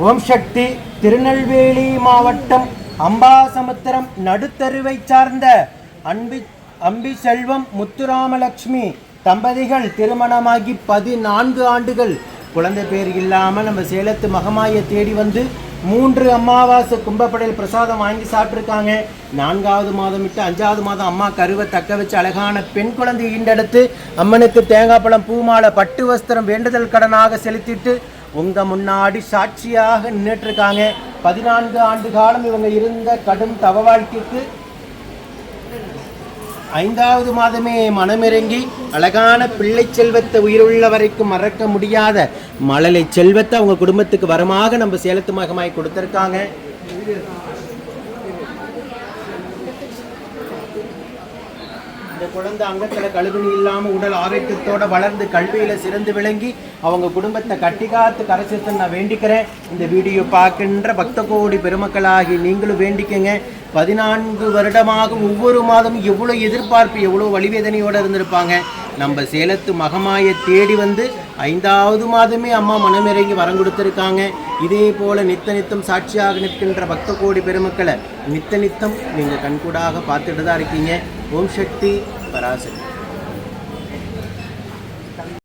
ஓம் சக்தி திருநெல்வேலி மாவட்டம் அம்பாசமுத்திரம் நடுத்தருவை சார்ந்த அன்பி அம்பி செல்வம் முத்துராமலட்சுமி தம்பதிகள் திருமணமாகி பதினான்கு ஆண்டுகள். குழந்தை பேர் இல்லாமல் நம்ம சேலத்து மகமாயை தேடி வந்து மூன்று அமாவாசை கும்பப்படையில் பிரசாதம் வாங்கி சாப்பிட்ருக்காங்க நான்காவது மாதம் விட்டு அஞ்சாவது மாதம் அம்மா கருவை தக்க வச்சு அழகான பெண் குழந்தை ஈண்டெடுத்து அம்மனுக்கு தேங்காய் பழம் பூமாலை பட்டு வஸ்திரம் வேண்டுதல் கடனாக செலுத்திட்டு உங்க முன்னாடி சாட்சியாக நின்றுட்டு இருக்காங்க பதினான்கு ஆண்டு காலம் இவங்க இருந்த கடும் தவ வாழ்க்கைக்கு ஐந்தாவது மாதமே மனமிறங்கி அழகான பிள்ளை செல்வத்தை உயிருள்ள வரைக்கும் மறக்க முடியாத மழலை செல்வத்தை அவங்க குடும்பத்துக்கு வரமாக நம்ம சேலத்து மகமாய் கொடுத்துருக்காங்க. அந்த குழந்தை அங்கத்தில் கழுகுணி இல்லாமல் உடல் ஆரோக்கியத்தோட வளர்ந்து கல்வியில் சிறந்து விளங்கி அவங்க குடும்பத்தை கட்டிக்காத்து காத்து நான் வேண்டிக்கிறேன். இந்த வீடியோ பார்க்கின்ற பக்த கோடி பெருமக்களாகி நீங்களும் வேண்டிக்கங்க. பதினான்கு வருடமாக ஒவ்வொரு மாதமும் எவ்வளோ எதிர்பார்ப்பு எவ்வளோ வழிவேதனையோடு இருந்திருப்பாங்க. நம்ம சேலத்து மகமாயை தேடி வந்து ஐந்தாவது மாதமே அம்மா மனமிறங்கி வரம் கொடுத்துருக்காங்க. இதே போல நித்த நித்தம் சாட்சியாக நிற்கின்ற பக்த கோடி பெருமக்களை நித்த நித்தம் நீங்கள் கண்கூடாக பார்த்துட்டு தான் இருக்கீங்க. ஓம் சக்தி பராசக்தி